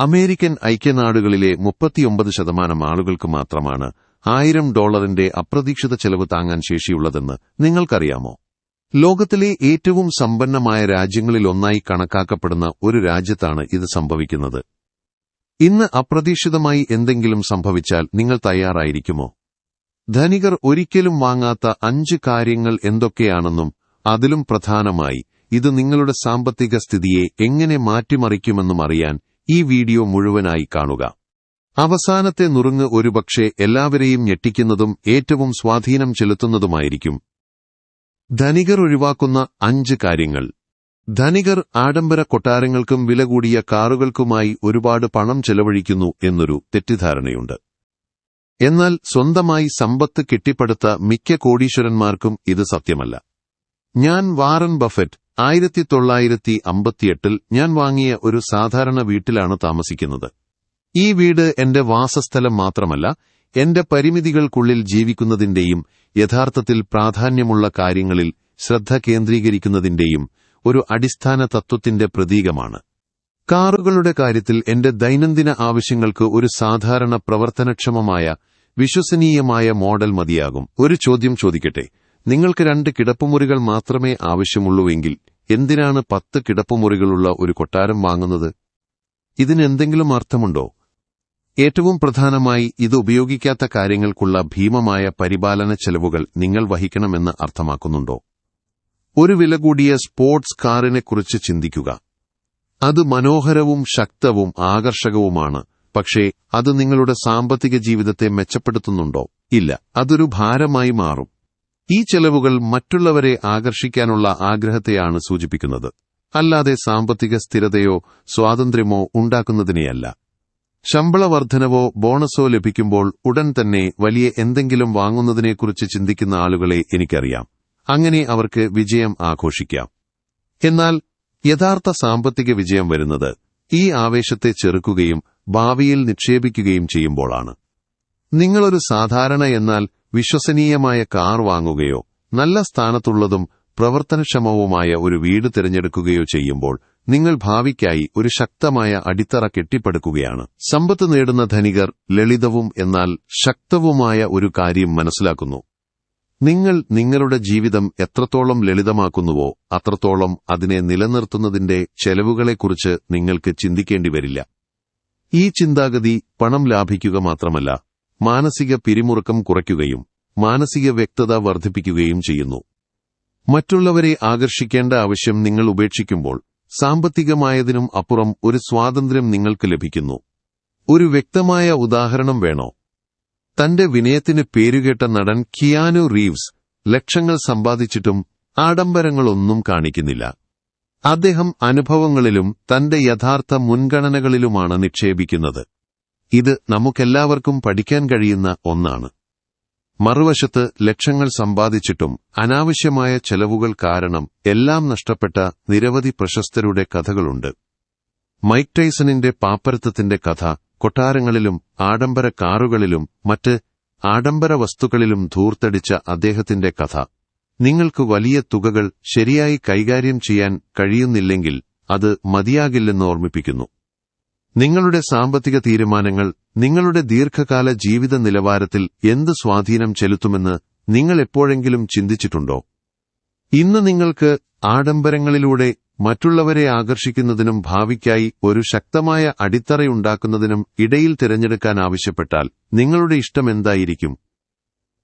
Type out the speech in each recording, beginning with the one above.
American ഐക്യനാടുകളിലെ മുപ്പത്തിയൊമ്പത് ശതമാനം ആളുകൾക്ക് മാത്രമാണ് ആയിരം ഡോളറിന്റെ അപ്രതീക്ഷിത ചെലവ് താങ്ങാൻ ശേഷിയുള്ളതെന്ന് നിങ്ങൾക്കറിയാമോ? ലോകത്തിലെ ഏറ്റവും സമ്പന്നമായ രാജ്യങ്ങളിലൊന്നായി കണക്കാക്കപ്പെടുന്ന ഒരു രാജ്യത്താണ് ഇത് സംഭവിക്കുന്നത്. ഇന്ന് അപ്രതീക്ഷിതമായി എന്തെങ്കിലും സംഭവിച്ചാൽ നിങ്ങൾ തയ്യാറായിരിക്കുമോ? ധനികർ ഒരിക്കലും വാങ്ങാത്ത അഞ്ച് കാര്യങ്ങൾ എന്തൊക്കെയാണെന്നും അതിലും പ്രധാനമായി ഇത് നിങ്ങളുടെ സാമ്പത്തിക സ്ഥിതിയെ എങ്ങനെ മാറ്റിമറിക്കുമെന്നും അറിയാൻ ഈ വീഡിയോ മുഴുവനായി കാണുക. അവസാനത്തെ നുറുങ്ങ് ഒരുപക്ഷെ എല്ലാവരെയും ഞെട്ടിക്കുന്നതും ഏറ്റവും സ്വാധീനം ചെലുത്തുന്നതുമായിരിക്കും. ധനികർ ഒഴിവാക്കുന്ന അഞ്ച് കാര്യങ്ങൾ. ധനികർ ആഡംബര കൊട്ടാരങ്ങൾക്കും വില കൂടിയ കാറുകൾക്കുമായി ഒരുപാട് പണം ചെലവഴിക്കുന്നു എന്നൊരു തെറ്റിദ്ധാരണയുണ്ട്. എന്നാൽ സ്വന്തമായി സമ്പത്ത് കെട്ടിപ്പടുത്ത മിക്ക കോടീശ്വരന്മാർക്കും ഇത് സത്യമല്ല. ഞാൻ വാറൻ ബഫറ്റ് ആയിരത്തി തൊള്ളായിരത്തി അമ്പത്തിയെട്ടിൽ ഞാൻ വാങ്ങിയ ഒരു സാധാരണ വീട്ടിലാണ് താമസിക്കുന്നത്. ഈ വീട് എന്റെ വാസസ്ഥലം മാത്രമല്ല എന്റെ പരിമിതികൾക്കുള്ളിൽ ജീവിക്കുന്നതിന്റെയും യഥാർത്ഥത്തിൽ പ്രാധാന്യമുള്ള കാര്യങ്ങളിൽ ശ്രദ്ധ കേന്ദ്രീകരിക്കുന്നതിന്റെയും ഒരു അടിസ്ഥാന തത്വത്തിന്റെ പ്രതീകമാണ്. കാറുകളുടെ കാര്യത്തിൽ എന്റെ ദൈനംദിന ആവശ്യങ്ങൾക്ക് ഒരു സാധാരണ പ്രവർത്തനക്ഷമമായ വിശ്വസനീയമായ മോഡൽ മതിയാകും. ഒരു ചോദ്യം ചോദിക്കട്ടെ? നിങ്ങൾക്ക് രണ്ട് കിടപ്പുമുറികൾ മാത്രമേ ആവശ്യമുള്ളൂവെങ്കിൽ എന്തിനാണ് പത്ത് കിടപ്പുമുറികളുള്ള ഒരു കൊട്ടാരം വാങ്ങുന്നത്? ഇതിനെന്തെങ്കിലും അർത്ഥമുണ്ടോ? ഏറ്റവും പ്രധാനമായി ഇത് ഉപയോഗിക്കാത്ത കാര്യങ്ങൾക്കുള്ള ഭീമമായ പരിപാലന ചെലവുകൾ നിങ്ങൾ വഹിക്കണമെന്ന് അർത്ഥമാക്കുന്നുണ്ടോ? ഒരു വില കൂടിയ സ്പോർട്സ് കാറിനെക്കുറിച്ച് ചിന്തിക്കുക. അത് മനോഹരവും ശക്തവും ആകർഷകവുമാണ് പക്ഷേ അത് നിങ്ങളുടെ സാമ്പത്തിക ജീവിതത്തെ മെച്ചപ്പെടുത്തുന്നുണ്ടോ? ഇല്ല അതൊരു ഭാരമായി മാറും. ഈ ചെലവുകൾ മറ്റുള്ളവരെ ആകർഷിക്കാനുള്ള ആഗ്രഹത്തെയാണ് സൂചിപ്പിക്കുന്നത്. അല്ലാതെ സാമ്പത്തിക സ്ഥിരതയോ സ്വാതന്ത്ര്യമോ ഉണ്ടാക്കുന്നതിനെയല്ല. ശമ്പള വർധനവോ ബോണസോ ലഭിക്കുമ്പോൾ ഉടൻ തന്നെ വലിയ എന്തെങ്കിലും വാങ്ങുന്നതിനെക്കുറിച്ച് ചിന്തിക്കുന്ന ആളുകളെ എനിക്കറിയാം. അങ്ങനെ അവർക്ക് വിജയം ആഘോഷിക്കാം. എന്നാൽ യഥാർത്ഥ സാമ്പത്തിക വിജയം വരുന്നത് ഈ ആവേശത്തെ ചെറുക്കുകയും ഭാവിയിൽ നിക്ഷേപിക്കുകയും ചെയ്യുമ്പോഴാണ്. നിങ്ങളൊരു സാധാരണ എന്നാൽ വിശ്വസനീയമായ കാർ വാങ്ങുകയോ നല്ല സ്ഥാനത്തുള്ളതും പ്രവർത്തനക്ഷമവുമായ ഒരു വീട് തിരഞ്ഞെടുക്കുകയോ ചെയ്യുമ്പോൾ നിങ്ങൾ ഭാവിക്കായി ഒരു ശക്തമായ അടിത്തറ കെട്ടിപ്പടുക്കുകയാണ്. സമ്പത്ത് നേടുന്ന ധനികർ ലളിതവും എന്നാൽ ശക്തവുമായ ഒരു കാര്യം മനസ്സിലാക്കുന്നു. നിങ്ങൾ നിങ്ങളുടെ ജീവിതം എത്രത്തോളം ലളിതമാക്കുന്നുവോ അത്രത്തോളം അതിനെ നിലനിർത്തുന്നതിന്റെ ചെലവുകളെക്കുറിച്ച് നിങ്ങൾക്ക് ചിന്തിക്കേണ്ടി വരില്ല. ഈ ചിന്താഗതി പണം ലാഭിക്കുക മാത്രമല്ല മാനസിക പിരിമുറുക്കം കുറയ്ക്കുകയും മാനസിക വ്യക്തത വർദ്ധിപ്പിക്കുകയും ചെയ്യുന്നു. മറ്റുള്ളവരെ ആകർഷിക്കേണ്ട ആവശ്യം നിങ്ങൾ ഉപേക്ഷിക്കുമ്പോൾ സാമ്പത്തികമായതിനും അപ്പുറം ഒരു സ്വാതന്ത്ര്യം നിങ്ങൾക്ക് ലഭിക്കുന്നു. ഒരു വ്യക്തമായ ഉദാഹരണം വേണോ? തന്റെ വിനയത്തിന് പേരുകേട്ട നടൻ കിയാനു റീവ്സ് ലക്ഷങ്ങൾ സമ്പാദിച്ചിട്ടും ആഡംബരങ്ങളൊന്നും കാണിക്കുന്നില്ല. അദ്ദേഹം അനുഭവങ്ങളിലും തന്റെ യഥാർത്ഥ മുൻഗണനകളിലുമാണ് നിക്ഷേപിക്കുന്നത്. ഇത് നമുക്കെല്ലാവർക്കും പഠിക്കാൻ കഴിയുന്ന ഒന്നാണ്. മറുവശത്ത് ലക്ഷങ്ങൾ സമ്പാദിച്ചിട്ടും അനാവശ്യമായ ചെലവുകൾ കാരണം എല്ലാം നഷ്ടപ്പെട്ട നിരവധി പ്രശസ്തരുടെ കഥകളുണ്ട്. മൈക്ക് ടൈസണിന്റെ പാപ്പരത്വത്തിന്റെ കഥ കൊട്ടാരങ്ങളിലും ആഡംബര കാറുകളിലും മറ്റ് ആഡംബര വസ്തുക്കളിലും ധൂർത്തടിച്ച അദ്ദേഹത്തിന്റെ കഥ. നിങ്ങൾക്ക് വലിയ തുകകൾ ശരിയായി കൈകാര്യം ചെയ്യാൻ കഴിയുന്നില്ലെങ്കിൽ അത് മതിയാകില്ലെന്ന് ഓർമ്മിപ്പിക്കുന്നു. നിങ്ങളുടെ സാമ്പത്തിക തീരുമാനങ്ങൾ നിങ്ങളുടെ ദീർഘകാല ജീവിത നിലവാരത്തിൽ എന്ത് സ്വാധീനം ചെലുത്തുമെന്ന് നിങ്ങൾ എപ്പോഴെങ്കിലും ചിന്തിച്ചിട്ടുണ്ടോ? ഇന്ന് നിങ്ങൾക്ക് ആഡംബരങ്ങളിലൂടെ മറ്റുള്ളവരെ ആകർഷിക്കുന്നതിനും ഭാവിക്കായി ഒരു ശക്തമായ അടിത്തറയുണ്ടാക്കുന്നതിനും ഇടയിൽ തിരഞ്ഞെടുക്കാൻ ആവശ്യപ്പെട്ടാൽ നിങ്ങളുടെ ഇഷ്ടം എന്തായിരിക്കും?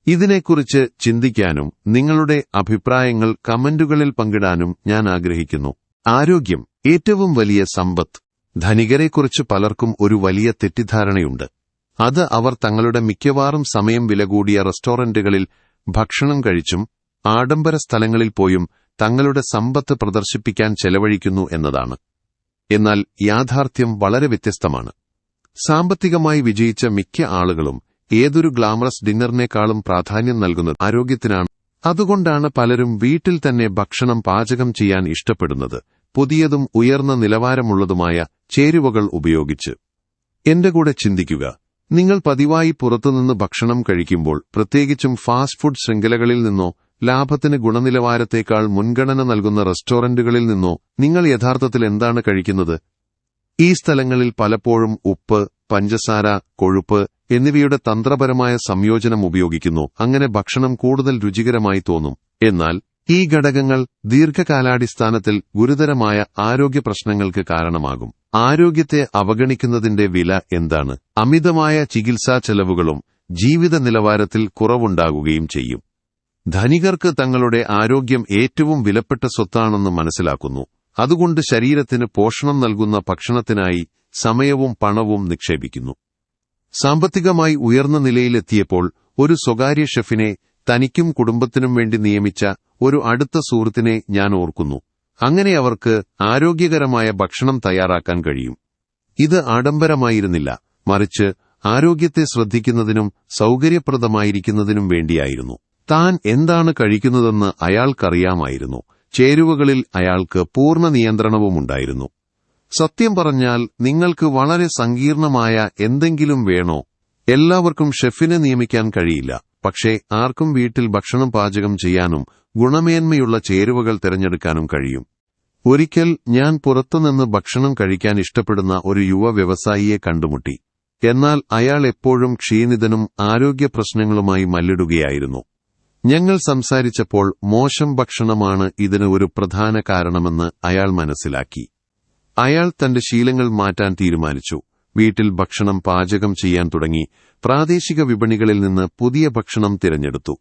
ഇതിനെക്കുറിച്ച് ചിന്തിക്കാനും നിങ്ങളുടെ അഭിപ്രായങ്ങൾ കമന്റുകളിൽ പങ്കിടാനും ഞാൻ ആഗ്രഹിക്കുന്നു. ആരോഗ്യം ഏറ്റവും വലിയ സമ്പത്ത്. ധനികരെക്കുറിച്ച് പലർക്കും ഒരു വലിയ തെറ്റിദ്ധാരണയുണ്ട്. അത് അവർ തങ്ങളുടെ മിക്കവാറും സമയം വില കൂടിയ റെസ്റ്റോറന്റുകളിൽ ഭക്ഷണം കഴിച്ചും ആഡംബര സ്ഥലങ്ങളിൽ പോയും തങ്ങളുടെ സമ്പത്ത് പ്രദർശിപ്പിക്കാൻ ചെലവഴിക്കുന്നു എന്നതാണ്. എന്നാൽ യാഥാർത്ഥ്യം വളരെ വ്യത്യസ്തമാണ്. സാമ്പത്തികമായി വിജയിച്ച മിക്ക ആളുകളും ഏതൊരു ഗ്ലാമറസ് ഡിന്നറിനേക്കാളും പ്രാധാന്യം നൽകുന്നത് ആരോഗ്യത്തിനാണ്. അതുകൊണ്ടാണ് പലരും വീട്ടിൽ തന്നെ ഭക്ഷണം പാചകം ചെയ്യാൻ ഇഷ്ടപ്പെടുന്നത്. പുതിയതും ഉയർന്ന നിലവാരമുള്ളതുമായ ചേരുവകൾ ഉപയോഗിച്ച്. എന്റെ കൂടെ ചിന്തിക്കുക. നിങ്ങൾ പതിവായി പുറത്തുനിന്ന് ഭക്ഷണം കഴിക്കുമ്പോൾ പ്രത്യേകിച്ചും ഫാസ്റ്റ് ഫുഡ് ശൃംഖലകളിൽ നിന്നോ ലാഭത്തിന് ഗുണനിലവാരത്തേക്കാൾ മുൻഗണന നൽകുന്ന റെസ്റ്റോറന്റുകളിൽ നിന്നോ നിങ്ങൾ യഥാർത്ഥത്തിൽ എന്താണ് കഴിക്കുന്നത്? ഈ സ്ഥലങ്ങളിൽ പലപ്പോഴും ഉപ്പ് പഞ്ചസാര കൊഴുപ്പ് എന്നിവയുടെ തന്ത്രപരമായ സംയോജനം ഉപയോഗിക്കുന്നു. അങ്ങനെ ഭക്ഷണം കൂടുതൽ രുചികരമായി തോന്നും. എന്നാൽ ഈ ഘടകങ്ങൾ ദീർഘകാലാടിസ്ഥാനത്തിൽ ഗുരുതരമായ ആരോഗ്യ പ്രശ്നങ്ങൾക്ക് കാരണമാകും. ആരോഗ്യത്തെ അവഗണിക്കുന്നതിന്റെ വില എന്താണ്? അമിതമായ ചികിത്സാ ചെലവുകളും ജീവിത നിലവാരത്തിൽ കുറവുണ്ടാകുകയും ചെയ്യും. ധനികർക്ക് തങ്ങളുടെ ആരോഗ്യം ഏറ്റവും വിലപ്പെട്ട സ്വത്താണെന്ന് മനസ്സിലാക്കുന്നു. അതുകൊണ്ട് ശരീരത്തിന് പോഷണം നൽകുന്ന ഭക്ഷണത്തിനായി സമയവും പണവും നിക്ഷേപിക്കുന്നു. സാമ്പത്തികമായി ഉയർന്ന നിലയിലെത്തിയപ്പോൾ ഒരു സ്വകാര്യ ഷെഫിനെ തനിക്കും കുടുംബത്തിനും വേണ്ടി നിയമിച്ച ഒരു അടുത്ത സുഹൃത്തിനെ ഞാൻ ഓർക്കുന്നു. അങ്ങനെ അവർക്ക് ആരോഗ്യകരമായ ഭക്ഷണം തയ്യാറാക്കാൻ കഴിയും. ഇത് ആഡംബരമായിരുന്നില്ല. മറിച്ച് ആരോഗ്യത്തെ ശ്രദ്ധിക്കുന്നതിനും സൗകര്യപ്രദമായിരിക്കുന്നതിനും വേണ്ടിയായിരുന്നു. താൻ എന്താണ് കഴിക്കുന്നതെന്ന് അയാൾക്കറിയാമായിരുന്നു. ചേരുവകളിൽ അയാൾക്ക് പൂർണ നിയന്ത്രണവുമുണ്ടായിരുന്നു. സത്യം പറഞ്ഞാൽ നിങ്ങൾക്ക് വളരെ സങ്കീർണമായ എന്തെങ്കിലും വേണോ? എല്ലാവർക്കും ഷെഫിനെ നിയമിക്കാൻ കഴിയില്ല. പക്ഷേ ആർക്കും വീട്ടിൽ ഭക്ഷണം പാചകം ചെയ്യാനും ഗുണമേന്മയുള്ള ചേരുവകൾ തിരഞ്ഞെടുക്കാനും കഴിയും. ഒരിക്കൽ ഞാൻ പുറത്തുനിന്ന് ഭക്ഷണം കഴിക്കാൻ ഇഷ്ടപ്പെടുന്ന ഒരു യുവ വ്യവസായിയെ കണ്ടുമുട്ടി. എന്നാൽ അയാൾ എപ്പോഴും ക്ഷീണിതനും ആരോഗ്യ പ്രശ്നങ്ങളുമായി മല്ലിടുകയായിരുന്നു. ഞങ്ങൾ സംസാരിച്ചപ്പോൾ മോശം ഭക്ഷണമാണ് ഇതിന് ഒരു പ്രധാന കാരണമെന്ന് അയാൾ മനസ്സിലാക്കി. അയാൾ തന്റെ ശീലങ്ങൾ മാറ്റാൻ തീരുമാനിച്ചു. വീട്ടിൽ ഭക്ഷണം പാചകം ചെയ്യാൻ തുടങ്ങി. പ്രാദേശിക വിപണികളിൽ നിന്ന് പുതിയ ഭക്ഷണം തിരഞ്ഞെടുത്തു.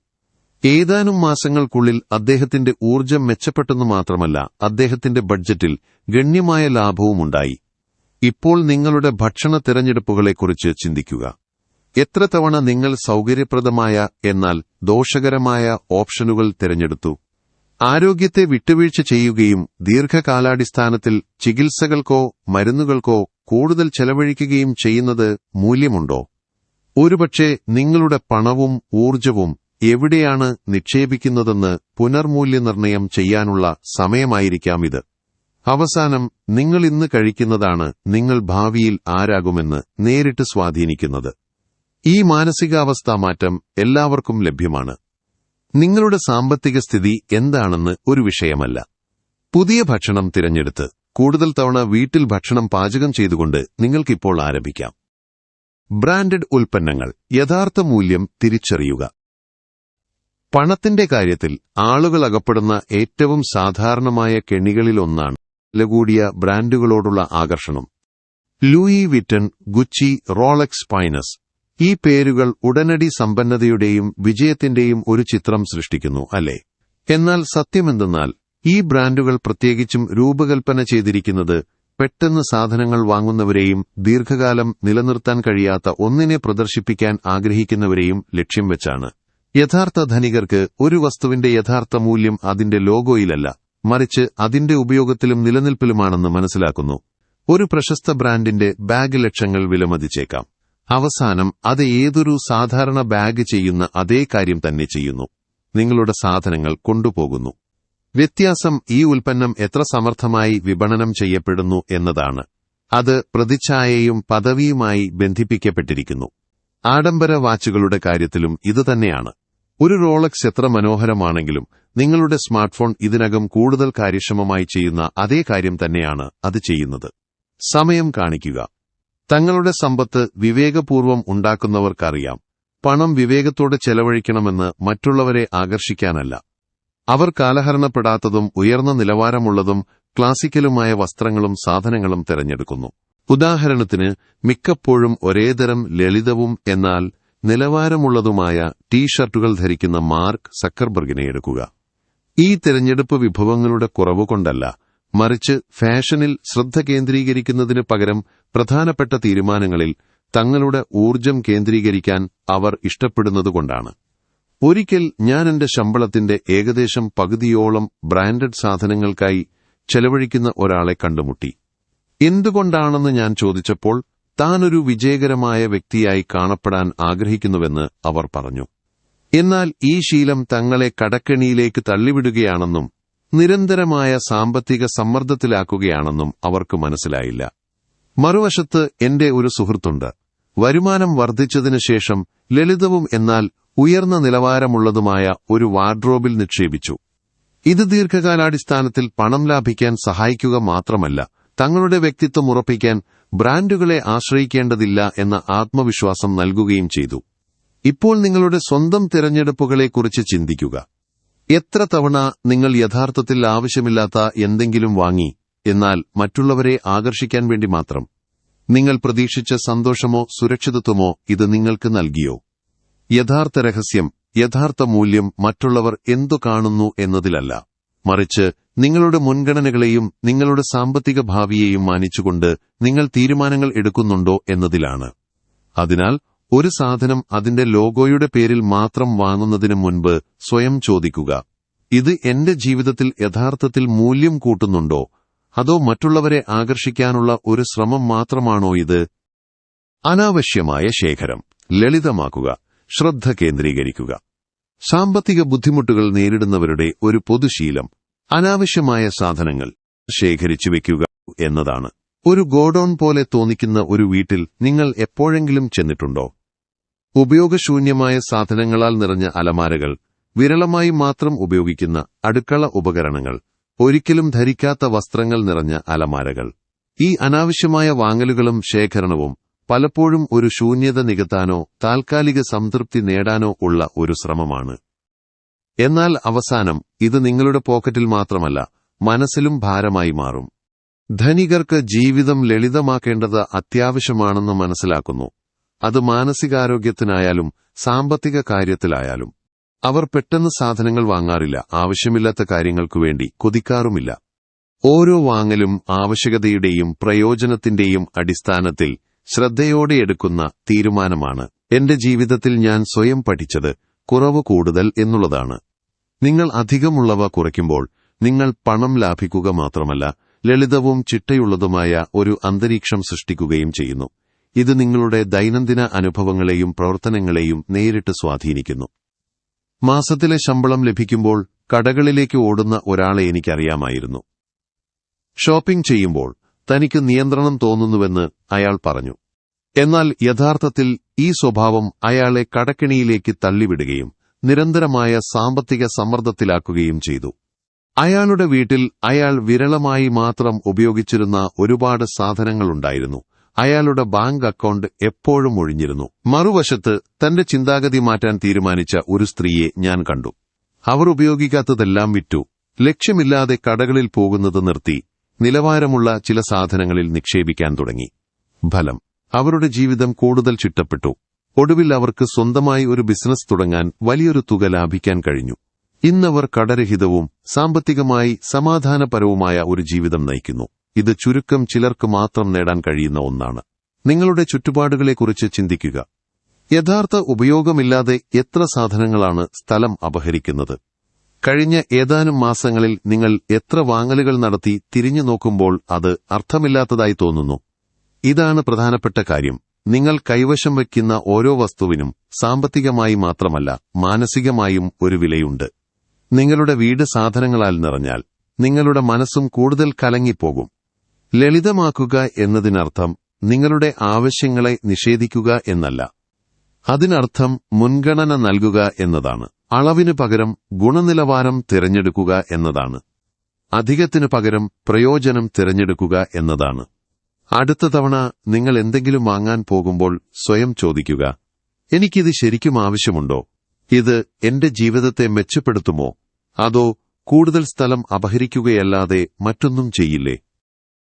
ഏതാനും മാസങ്ങൾക്കുള്ളിൽ അദ്ദേഹത്തിന്റെ ഊർജം മെച്ചപ്പെട്ടെന്നു മാത്രമല്ല അദ്ദേഹത്തിന്റെ ബഡ്ജറ്റിൽ ഗണ്യമായ ലാഭവുമുണ്ടായി ഇപ്പോൾ നിങ്ങളുടെ ഭക്ഷണ തിരഞ്ഞെടുപ്പുകളെക്കുറിച്ച് ചിന്തിക്കുക. എത്ര തവണ നിങ്ങൾ സൗകര്യപ്രദമായ എന്നാൽ ദോഷകരമായ ഓപ്ഷനുകൾ തിരഞ്ഞെടുത്തു. ആരോഗ്യത്തെ വിട്ടുവീഴ്ച ചെയ്യുകയും ദീർഘകാലാടിസ്ഥാനത്തിൽ ചികിത്സകൾക്കോ മരുന്നുകൾക്കോ കൂടുതൽ ചെലവഴിക്കുകയും ചെയ്യുന്നത് മൂല്യമുണ്ടോ? ഒരുപക്ഷെ നിങ്ങളുടെ പണവും ഊർജവും എവിടെയാണ് നിക്ഷേപിക്കുന്നതെന്ന് പുനർമൂല്യനിർണയം ചെയ്യാനുള്ള സമയമായിരിക്കാം ഇത് അവസാനം നിങ്ങൾ ഇന്ന് കഴിക്കുന്നതാണ് നിങ്ങൾ ഭാവിയിൽ ആരാകുമെന്ന് നേരിട്ട് സ്വാധീനിക്കുന്നത്. ഈ മാനസികാവസ്ഥാ മാറ്റം എല്ലാവർക്കും ലഭ്യമാണ്. നിങ്ങളുടെ സാമ്പത്തിക സ്ഥിതി എന്താണെന്ന് ഒരു വിഷയമല്ല. പുതിയ ഭക്ഷണം തിരഞ്ഞെടുത്ത് കൂടുതൽ തവണ വീട്ടിൽ ഭക്ഷണം പാചകം ചെയ്തുകൊണ്ട് നിങ്ങൾക്കിപ്പോൾ ആരംഭിക്കാം. ബ്രാൻഡഡ് ഉൽപ്പന്നങ്ങൾ യഥാർത്ഥ മൂല്യം തിരിച്ചറിയുക. പണത്തിന്റെ കാര്യത്തിൽ ആളുകൾ അകപ്പെടുന്ന ഏറ്റവും സാധാരണമായ കെണികളിലൊന്നാണ് വില ബ്രാൻഡുകളോടുള്ള ആകർഷണം. ലൂയി വിറ്റൺ ഗുച്ചി റോളക്സ് പൈനസ് ഈ പേരുകൾ ഉടനടി സമ്പന്നതയുടെയും വിജയത്തിന്റെയും ഒരു ചിത്രം സൃഷ്ടിക്കുന്നു അല്ലേ? എന്നാൽ സത്യമെന്തെന്നാൽ ഈ ബ്രാൻഡുകൾ പ്രത്യേകിച്ചും രൂപകൽപ്പന ചെയ്തിരിക്കുന്നത് പെട്ടെന്ന് സാധനങ്ങൾ വാങ്ങുന്നവരെയും ദീർഘകാലം നിലനിർത്താൻ കഴിയാത്ത ഒന്നിനെ പ്രദർശിപ്പിക്കാൻ ആഗ്രഹിക്കുന്നവരെയും ലക്ഷ്യം വെച്ചാണ്. യഥാർത്ഥ ധനികർക്ക് ഒരു വസ്തുവിന്റെ യഥാർത്ഥ മൂല്യം അതിന്റെ ലോഗോയിലല്ല മറിച്ച് അതിന്റെ ഉപയോഗത്തിലും നിലനിൽപ്പിലുമാണെന്ന് മനസ്സിലാക്കുന്നു. ഒരു പ്രശസ്ത ബ്രാൻഡിന്റെ ബാഗ് ലക്ഷങ്ങൾ വിലമതിച്ചേക്കാം. അവസാനം അത് ഏതൊരു സാധാരണ ബാഗ് ചെയ്യുന്ന അതേ കാര്യം തന്നെ ചെയ്യുന്നു. നിങ്ങളുടെ സാധനങ്ങൾ കൊണ്ടുപോകുന്നു. വ്യത്യാസം ഈ ഉൽപ്പന്നം എത്ര സമർത്ഥമായി വിപണനം ചെയ്യപ്പെടുന്നു എന്നതാണ്. അത് പ്രതിച്ഛായയും പദവിയുമായി ബന്ധിപ്പിക്കപ്പെട്ടിരിക്കുന്നു. ആഡംബര വാച്ചുകളുടെ കാര്യത്തിലും ഇതുതന്നെയാണ് ഒരു റോളക്സ് എത്ര മനോഹരമാണെങ്കിലും നിങ്ങളുടെ സ്മാർട്ട്ഫോൺ ഇതിനകം കൂടുതൽ കാര്യക്ഷമമായി ചെയ്യുന്ന അതേ കാര്യം തന്നെയാണ് അത് ചെയ്യുന്നത്. സമയം കാണിക്കുക. തങ്ങളുടെ സമ്പത്ത് വിവേകപൂർവം ഉണ്ടാക്കുന്നവർക്കറിയാം. പണം വിവേകത്തോടെ ചെലവഴിക്കണമെന്ന് മറ്റുള്ളവരെ ആകർഷിക്കാനല്ല. അവർ കാലഹരണപ്പെടാത്തതും ഉയർന്ന നിലവാരമുള്ളതും ക്ലാസിക്കലുമായ വസ്ത്രങ്ങളും സാധനങ്ങളും തിരഞ്ഞെടുക്കുന്നു. ഉദാഹരണത്തിന് മിക്കപ്പോഴും ഒരേതരം ലളിതവും എന്നാൽ നിലവാരമുള്ളതുമായ ടീഷർട്ടുകൾ ധരിക്കുന്ന മാർക്ക് സക്കർബർഗിനെ എടുക്കുക. ഈ തിരഞ്ഞെടുപ്പ് വിഭവങ്ങളുടെ കുറവ് കൊണ്ടല്ല മറിച്ച് ഫാഷനിൽ ശ്രദ്ധ കേന്ദ്രീകരിക്കുന്നതിന് പകരം പ്രധാനപ്പെട്ട തീരുമാനങ്ങളിൽ തങ്ങളുടെ ഊർജം കേന്ദ്രീകരിക്കാൻ അവർ ഇഷ്ടപ്പെടുന്നതുകൊണ്ടാണ്. ഒരിക്കൽ ഞാൻ എന്റെ ശമ്പളത്തിന്റെ ഏകദേശം പകുതിയോളം ബ്രാൻഡഡ് സാധനങ്ങൾക്കായി ചെലവഴിക്കുന്ന ഒരാളെ കണ്ടുമുട്ടി. എന്തുകൊണ്ടാണെന്ന് ഞാൻ ചോദിച്ചപ്പോൾ താനൊരു വിജയകരമായ വ്യക്തിയായി കാണപ്പെടാൻ ആഗ്രഹിക്കുന്നുവെന്ന് അവർ പറഞ്ഞു. എന്നാൽ ഈ ശീലം തങ്ങളെ കടക്കെണിയിലേക്ക് തള്ളിവിടുകയാണെന്നും നിരന്തരമായ സാമ്പത്തിക സമ്മർദ്ദത്തിലാക്കുകയാണെന്നും അവർക്ക് മനസ്സിലായില്ല. മറുവശത്ത് എന്റെ ഒരു സുഹൃത്തുണ്ട്. വരുമാനം വർദ്ധിച്ചതിനു ശേഷം ലളിതവും എന്നാൽ ഉയർന്ന നിലവാരമുള്ളതുമായ ഒരു വാർഡ്രോബിൽ നിക്ഷേപിച്ചു. ഇത് ദീർഘകാലാടിസ്ഥാനത്തിൽ പണം ലാഭിക്കാൻ സഹായിക്കുക മാത്രമല്ല തങ്ങളുടെ വ്യക്തിത്വം ഉറപ്പിക്കാൻ ബ്രാൻഡുകളെ ആശ്രയിക്കേണ്ടതില്ല എന്ന ആത്മവിശ്വാസം നൽകുകയും ചെയ്തു. ഇപ്പോൾ നിങ്ങളുടെ സ്വന്തം തിരഞ്ഞെടുപ്പുകളെക്കുറിച്ച് ചിന്തിക്കുക. എത്ര തവണ നിങ്ങൾ യഥാർത്ഥത്തിൽ ആവശ്യമില്ലാത്ത എന്തെങ്കിലും വാങ്ങി എന്നാൽ മറ്റുള്ളവരെ ആകർഷിക്കാൻ വേണ്ടി മാത്രം. നിങ്ങൾ പ്രതീക്ഷിച്ച സന്തോഷമോ സുരക്ഷിതത്വമോ ഇത് നിങ്ങൾക്ക് നൽകിയോ? യഥാർത്ഥ രഹസ്യം യഥാർത്ഥ മൂല്യം മറ്റുള്ളവർ എന്തു കാണുന്നു എന്നതിലല്ല. മറിച്ച് നിങ്ങളുടെ മുൻഗണനകളെയും നിങ്ങളുടെ സാമ്പത്തിക ഭാവിയെയും മാനിച്ചുകൊണ്ട് നിങ്ങൾ തീരുമാനങ്ങൾ എടുക്കുന്നുണ്ടോ എന്നതിലാണ്. അതിനാൽ ഒരു സാധനം അതിന്റെ ലോഗോയുടെ പേരിൽ മാത്രം വാങ്ങുന്നതിന് മുൻപ് സ്വയം ചോദിക്കുക. ഇത് എന്റെ ജീവിതത്തിൽ യഥാർത്ഥത്തിൽ മൂല്യം കൂട്ടുന്നുണ്ടോ? അതോ മറ്റുള്ളവരെ ആകർഷിക്കാനുള്ള ഒരു ശ്രമം മാത്രമാണോ ഇത്? അനാവശ്യമായ ശേഖരം. ലളിതമാക്കുക. ശ്രദ്ധ കേന്ദ്രീകരിക്കുക. സാമ്പത്തിക ബുദ്ധിമുട്ടുകൾ നേരിടുന്നവരുടെ ഒരു പൊതുശീലം അനാവശ്യമായ സാധനങ്ങൾ ശേഖരിച്ചു വെക്കുക എന്നതാണ്. ഒരു ഗോഡൌൺ പോലെ തോന്നിക്കുന്ന ഒരു വീട്ടിൽ നിങ്ങൾ എപ്പോഴെങ്കിലും ചെന്നിട്ടുണ്ടോ? ഉപയോഗശൂന്യമായ സാധനങ്ങളാൽ നിറഞ്ഞ അലമാരകൾ വിരളമായി മാത്രം ഉപയോഗിക്കുന്ന അടുക്കള ഉപകരണങ്ങൾ ഒരിക്കലും ധരിക്കാത്ത വസ്ത്രങ്ങൾ നിറഞ്ഞ അലമാരകൾ. ഈ അനാവശ്യമായ വാങ്ങലുകളും ശേഖരണവും പലപ്പോഴും ഒരു ശൂന്യത നികത്താനോ താൽക്കാലിക സംതൃപ്തി നേടാനോ ഉള്ള ഒരു ശ്രമമാണ്. എന്നാൽ അവസാനം ഇത് നിങ്ങളുടെ പോക്കറ്റിൽ മാത്രമല്ല മനസ്സിലും ഭാരമായി മാറും. ധനികർക്ക് ജീവിതം ലളിതമാക്കേണ്ടത് അത്യാവശ്യമാണെന്ന് മനസ്സിലാക്കുന്നു. അത് മാനസികാരോഗ്യത്തിനായാലും സാമ്പത്തിക കാര്യത്തിലായാലും. അവർ പെട്ടെന്ന് സാധനങ്ങൾ വാങ്ങാറില്ല ആവശ്യമില്ലാത്ത കാര്യങ്ങൾക്കു വേണ്ടി കൊതിക്കാറുമില്ല. ഓരോ വാങ്ങലും ആവശ്യകതയുടെയും പ്രയോജനത്തിന്റെയും അടിസ്ഥാനത്തിൽ ശ്രദ്ധയോടെ എടുക്കുന്ന തീരുമാനമാണ്. എന്റെ ജീവിതത്തിൽ ഞാൻ സ്വയം പഠിച്ചത് കുറവ് കൂടുതൽ എന്നുള്ളതാണ്. നിങ്ങൾ അധികമുള്ളവ കുറയ്ക്കുമ്പോൾ നിങ്ങൾ പണം ലാഭിക്കുക മാത്രമല്ല ലളിതവും ചിട്ടയുള്ളതുമായ ഒരു അന്തരീക്ഷം സൃഷ്ടിക്കുകയും ചെയ്യുന്നു. ഇത് നിങ്ങളുടെ ദൈനംദിന അനുഭവങ്ങളെയും പ്രവർത്തനങ്ങളെയും നേരിട്ട് സ്വാധീനിക്കുന്നു. മാസത്തിലെ ശമ്പളം ലഭിക്കുമ്പോൾ കടകളിലേക്ക് ഓടുന്ന ഒരാളെ എനിക്കറിയാമായിരുന്നു. ഷോപ്പിംഗ് ചെയ്യുമ്പോൾ തനിക്ക് നിയന്ത്രണം തോന്നുന്നുവെന്ന് അയാൾ പറഞ്ഞു. എന്നാൽ യഥാർത്ഥത്തിൽ ഈ സ്വഭാവം അയാളെ കടക്കിണിയിലേക്ക് തള്ളിവിടുകയും നിരന്തരമായ സാമ്പത്തിക സമ്മർദ്ദത്തിലാക്കുകയും ചെയ്തു. അയാളുടെ വീട്ടിൽ അയാൾ വിരളമായി മാത്രം ഉപയോഗിച്ചിരുന്ന ഒരുപാട് സാധനങ്ങളുണ്ടായിരുന്നു. അയാളുടെ ബാങ്ക് അക്കൗണ്ട് എപ്പോഴും ഒഴിഞ്ഞിരുന്നു. മറുവശത്ത് തന്റെ ചിന്താഗതി മാറ്റാൻ തീരുമാനിച്ച ഒരു സ്ത്രീയെ ഞാൻ കണ്ടു. അവർ ഉപയോഗിക്കാത്തതെല്ലാം വിറ്റു. ലക്ഷ്യമില്ലാതെ കടകളിൽ പോകുന്നത് നിർത്തി. നിലവാരമുള്ള ചില സാധനങ്ങളിൽ നിക്ഷേപിക്കാൻ തുടങ്ങി. ഫലം. അവരുടെ ജീവിതം കൂടുതൽ ചിട്ടപ്പെട്ടു. ഒടുവിൽ അവർക്ക് സ്വന്തമായി ഒരു ബിസിനസ് തുടങ്ങാൻ വലിയൊരു തുക ലാഭിക്കാൻ കഴിഞ്ഞു. ഇന്നവർ കടരഹിതവും സാമ്പത്തികമായി സമാധാനപരവുമായ ഒരു ജീവിതം നയിക്കുന്നു. ഇത് ചുരുക്കം ചിലർക്ക് മാത്രം നേടാൻ കഴിയുന്ന ഒന്നാണ്. നിങ്ങളുടെ ചുറ്റുപാടുകളെക്കുറിച്ച് ചിന്തിക്കുക. യഥാർത്ഥ ഉപയോഗമില്ലാതെ എത്ര സാധനങ്ങളാണ് സ്ഥലം അപഹരിക്കുന്നത്? കഴിഞ്ഞ ഏതാനും മാസങ്ങളിൽ നിങ്ങൾ എത്ര വാങ്ങലുകൾ നടത്തി തിരിഞ്ഞു നോക്കുമ്പോൾ അത് അർത്ഥമില്ലാത്തതായി തോന്നുന്നു. ഇതാണ് പ്രധാനപ്പെട്ട കാര്യം. നിങ്ങൾ കൈവശം വയ്ക്കുന്ന ഓരോ വസ്തുവിനും സാമ്പത്തികമായി മാത്രമല്ല മാനസികമായും ഒരു വിലയുണ്ട്. നിങ്ങളുടെ വീട് സാധനങ്ങളാൽ നിറഞ്ഞാൽ നിങ്ങളുടെ മനസ്സും കൂടുതൽ കലങ്ങിപ്പോകും. ലളിതമാക്കുക എന്നതിനർത്ഥം നിങ്ങളുടെ ആവശ്യങ്ങളെ നിഷേധിക്കുക എന്നല്ല. അതിനർത്ഥം മുൻഗണന നൽകുക എന്നതാണ്. അളവിനു പകരം ഗുണനിലവാരം തിരഞ്ഞെടുക്കുക എന്നതാണ്. അധികത്തിനു പകരം പ്രയോജനം തിരഞ്ഞെടുക്കുക എന്നതാണ്. അടുത്ത തവണ നിങ്ങൾ എന്തെങ്കിലും വാങ്ങാൻ പോകുമ്പോൾ സ്വയം ചോദിക്കുക എനിക്കിത് ശരിക്കും ആവശ്യമുണ്ടോ? ഇത് എന്റെ ജീവിതത്തെ മെച്ചപ്പെടുത്തുമോ? അതോ കൂടുതൽ സ്ഥലം അപഹരിക്കുകയല്ലാതെ മറ്റൊന്നും ചെയ്യില്ലേ?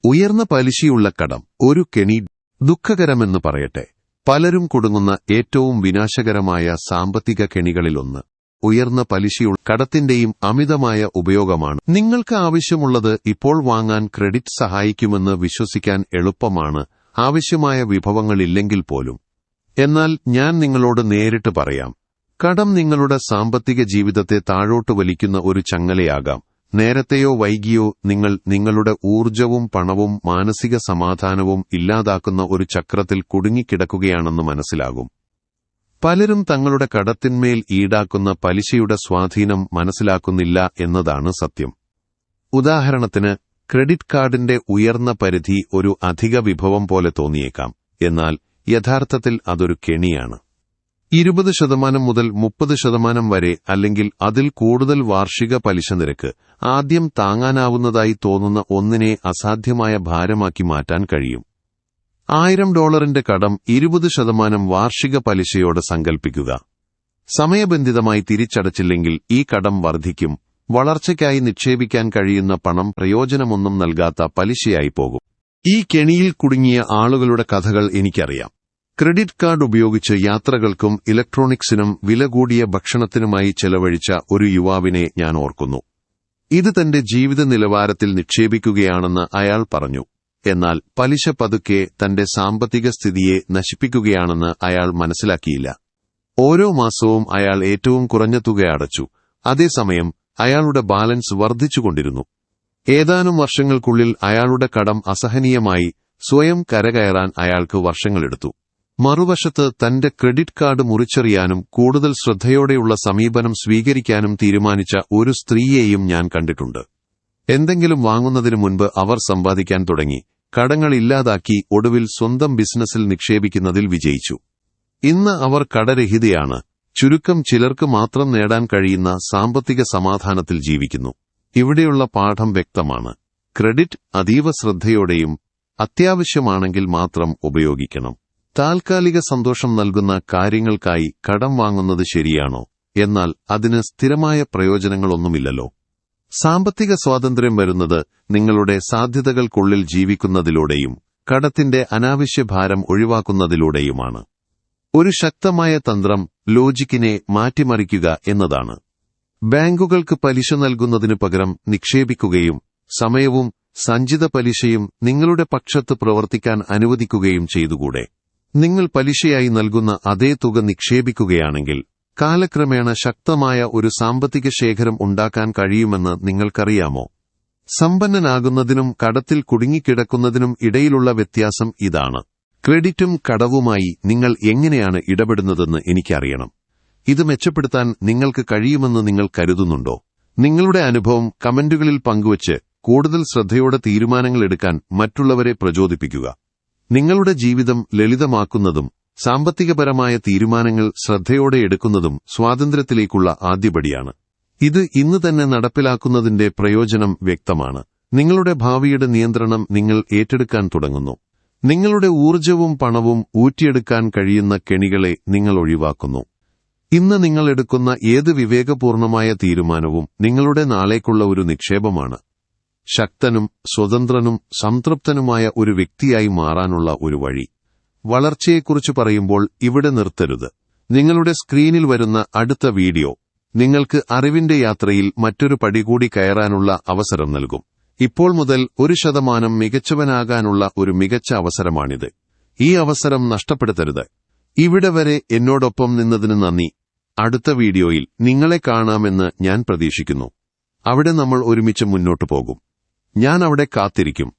ഉയർന്ന പലിശയുള്ള കടം ഒരു കെണി ദുഃഖകരമെന്ന് പറയട്ടെ. പലരും കുടുങ്ങുന്ന ഏറ്റവും വിനാശകരമായ സാമ്പത്തിക കെണികളിലൊന്ന്. ഉയർന്ന പലിശയുള്ള കടത്തിന്റെയും അമിതമായ ഉപയോഗമാണ്. നിങ്ങൾക്ക് ആവശ്യമുള്ളത് ഇപ്പോൾ വാങ്ങാൻ ക്രെഡിറ്റ് സഹായിക്കുമെന്ന് വിശ്വസിക്കാൻ എളുപ്പമാണ്. ആവശ്യമായ വിഭവങ്ങളില്ലെങ്കിൽ പോലും. എന്നാൽ ഞാൻ നിങ്ങളോട് നേരിട്ട് പറയാം. കടം നിങ്ങളുടെ സാമ്പത്തിക ജീവിതത്തെ താഴോട്ട് വലിക്കുന്ന ഒരു ചങ്ങലയാകാം. നേരത്തെയോ വൈകിയോ നിങ്ങൾ നിങ്ങളുടെ ഊർജവും പണവും മാനസിക സമാധാനവും ഇല്ലാതാക്കുന്ന ഒരു ചക്രത്തിൽ കുടുങ്ങിക്കിടക്കുകയാണെന്ന് മനസ്സിലാകും. പലരും തങ്ങളുടെ കടത്തിന്മേൽ ഈടാക്കുന്ന പലിശയുടെ സ്വാധീനം മനസ്സിലാക്കുന്നില്ല എന്നതാണ് സത്യം. ഉദാഹരണത്തിന് ക്രെഡിറ്റ് കാർഡിന്റെ ഉയർന്ന പരിധി ഒരു അധിക വിഭവം പോലെ തോന്നിയേക്കാം എന്നാൽ യഥാർത്ഥത്തിൽ അതൊരു കെണിയാണ്. ഇരുപത് ശതമാനം മുതൽ മുപ്പത് ശതമാനം വരെ അല്ലെങ്കിൽ അതിൽ കൂടുതൽ വാർഷിക പലിശ നിരക്ക് ആദ്യം താങ്ങാനാവുന്നതായി തോന്നുന്ന ഒന്നിനെ അസാധ്യമായ ഭാരമാക്കി മാറ്റാൻ കഴിയും. ആയിരം ഡോളറിന്റെ കടം ഇരുപത് ശതമാനം വാർഷിക പലിശയോടെ സങ്കൽപ്പിക്കുക. സമയബന്ധിതമായി തിരിച്ചടച്ചില്ലെങ്കിൽ ഈ കടം വർദ്ധിക്കും വളർച്ചയ്ക്കായി നിക്ഷേപിക്കാൻ കഴിയുന്ന പണം പ്രയോജനമൊന്നും നൽകാത്ത പലിശയായി പോകും. ഈ കെണിയിൽ കുടുങ്ങിയ ആളുകളുടെ കഥകൾ എനിക്കറിയാം. ക്രെഡിറ്റ് കാർഡ് ഉപയോഗിച്ച് യാത്രകൾക്കും ഇലക്ട്രോണിക്സിനും വില കൂടിയ ഭക്ഷണത്തിനുമായി ചെലവഴിച്ച ഒരു യുവാവിനെ ഞാൻ ഓർക്കുന്നു. ഇത് തന്റെ ജീവിത നിലവാരത്തിൽ നിക്ഷേപിക്കുകയാണെന്ന് അയാൾ പറഞ്ഞു. എന്നാൽ പലിശ പതുക്കെ തന്റെ സാമ്പത്തിക സ്ഥിതിയെ നശിപ്പിക്കുകയാണെന്ന് അയാൾ മനസ്സിലാക്കിയില്ല. ഓരോ മാസവും അയാൾ ഏറ്റവും കുറഞ്ഞ തുക അടച്ചു. അതേസമയം അയാളുടെ ബാലൻസ് വർദ്ധിച്ചുകൊണ്ടിരുന്നു. ഏതാനും വർഷങ്ങൾക്കുള്ളിൽ അയാളുടെ കടം അസഹനീയമായി സ്വയം കരകയറാൻ അയാൾക്ക് വർഷങ്ങളെടുത്തു. മറുവശത്ത് തന്റെ ക്രെഡിറ്റ് കാർഡ് മുറിച്ചെറിയാനും കൂടുതൽ ശ്രദ്ധയോടെയുള്ള സമീപനം സ്വീകരിക്കാനും തീരുമാനിച്ച ഒരു സ്ത്രീയെയും ഞാൻ കണ്ടിട്ടുണ്ട്. എന്തെങ്കിലും വാങ്ങുന്നതിനു മുൻപ് അവർ സമ്പാദിക്കാൻ തുടങ്ങി. കടങ്ങൾ ഇല്ലാതാക്കി ഒടുവിൽ സ്വന്തം ബിസിനസ്സിൽ നിക്ഷേപിക്കുന്നതിൽ വിജയിച്ചു. ഇന്ന് അവർ കടരഹിതയാണ്. ചുരുക്കം ചിലർക്ക് മാത്രം നേടാൻ കഴിയുന്ന സാമ്പത്തിക സമാധാനത്തിൽ ജീവിക്കുന്നു. ഇവിടെയുള്ള പാഠം വ്യക്തമാണ്. ക്രെഡിറ്റ് അതീവ ശ്രദ്ധയോടെയും അത്യാവശ്യമാണെങ്കിൽ മാത്രം ഉപയോഗിക്കണം. താൽക്കാലിക സന്തോഷം നൽകുന്ന കാര്യങ്ങൾക്കായി കടം വാങ്ങുന്നത് ശരിയാണോ? എന്നാൽ അതിന് സ്ഥിരമായ പ്രയോജനങ്ങളൊന്നുമില്ലല്ലോ. സാമ്പത്തിക സ്വാതന്ത്ര്യം വരുന്നത് നിങ്ങളുടെ സാധ്യതകൾക്കുള്ളിൽ ജീവിക്കുന്നതിലൂടെയും കടത്തിന്റെ അനാവശ്യ ഭാരം ഒഴിവാക്കുന്നതിലൂടെയുമാണ്. ഒരു ശക്തമായ തന്ത്രം ലോജിക്കിനെ മാറ്റിമറിക്കുക എന്നതാണ്. ബാങ്കുകൾക്ക് പലിശ നൽകുന്നതിനു പകരം നിക്ഷേപിക്കുകയും സമയവും സഞ്ചിത പലിശയും നിങ്ങളുടെ പക്ഷത്ത് പ്രവർത്തിക്കാൻ അനുവദിക്കുകയും ചെയ്തുകൂടെ. നിങ്ങൾ പലിശയായി നൽകുന്ന അതേ തുക നിക്ഷേപിക്കുകയാണെങ്കിൽ കാലക്രമേണ ശക്തമായ ഒരു സാമ്പത്തിക ശേഖരം ഉണ്ടാക്കാൻ കഴിയുമെന്ന് നിങ്ങൾക്കറിയാമോ? സമ്പന്നനാകുന്നതിനും കടത്തിൽ കുടുങ്ങിക്കിടക്കുന്നതിനും ഇടയിലുള്ള വ്യത്യാസം ഇതാണ്. ക്രെഡിറ്റും കടവുമായി നിങ്ങൾ എങ്ങനെയാണ് ഇടപെടുന്നതെന്ന് എനിക്കറിയണം. ഇത് മെച്ചപ്പെടുത്താൻ നിങ്ങൾക്ക് കഴിയുമെന്ന് നിങ്ങൾ കരുതുന്നുണ്ടോ? നിങ്ങളുടെ അനുഭവം കമന്റുകളിൽ പങ്കുവച്ച് കൂടുതൽ ശ്രദ്ധയോടെ തീരുമാനങ്ങൾ എടുക്കാൻ മറ്റുള്ളവരെ പ്രചോദിപ്പിക്കുക. നിങ്ങളുടെ ജീവിതം ലളിതമാക്കുന്നതും സാമ്പത്തികപരമായ തീരുമാനങ്ങൾ ശ്രദ്ധയോടെ എടുക്കുന്നതും സ്വാതന്ത്ര്യത്തിലേക്കുള്ള ആദ്യപടിയാണ്. ഇത് ഇന്ന് തന്നെ നടപ്പിലാക്കുന്നതിന്റെ പ്രയോജനം വ്യക്തമാണ്. നിങ്ങളുടെ ഭാവിയുടെ നിയന്ത്രണം നിങ്ങൾ ഏറ്റെടുക്കാൻ തുടങ്ങുന്നു. നിങ്ങളുടെ ഊർജവും പണവും ഊറ്റിയെടുക്കാൻ കഴിയുന്ന കെണികളെ നിങ്ങൾ ഒഴിവാക്കുന്നു. ഇന്ന് നിങ്ങൾ എടുക്കുന്ന ഏത് വിവേകപൂർണമായ തീരുമാനവും നിങ്ങളുടെ നാളേക്കുള്ള ഒരു നിക്ഷേപമാണ്. ശക്തനും സ്വതന്ത്രനും സംതൃപ്തനുമായ ഒരു വ്യക്തിയായി മാറാനുള്ള ഒരു വഴി. വളർച്ചയെക്കുറിച്ച് പറയുമ്പോൾ ഇവിടെ നിർത്തരുത്. നിങ്ങളുടെ സ്ക്രീനിൽ വരുന്ന അടുത്ത വീഡിയോ നിങ്ങൾക്ക് അറിവിന്റെ യാത്രയിൽ മറ്റൊരു പടി കൂടി കയറാനുള്ള അവസരം നൽകും. ഇപ്പോൾ മുതൽ ഒരു ശതമാനം മികച്ചവനാകാനുള്ള ഒരു മികച്ച അവസരമാണിത്. ഈ അവസരം നഷ്ടപ്പെടുത്തരുത്. ഇവിടെ വരെ എന്നോടൊപ്പം നിന്നതിന് നന്ദി. അടുത്ത വീഡിയോയിൽ നിങ്ങളെ കാണാമെന്ന് ഞാൻ പ്രതീക്ഷിക്കുന്നു. അവിടെ നമ്മൾ ഒരുമിച്ച് മുന്നോട്ടു പോകും. ഞാൻ അവിടെ കാത്തിരിക്കും.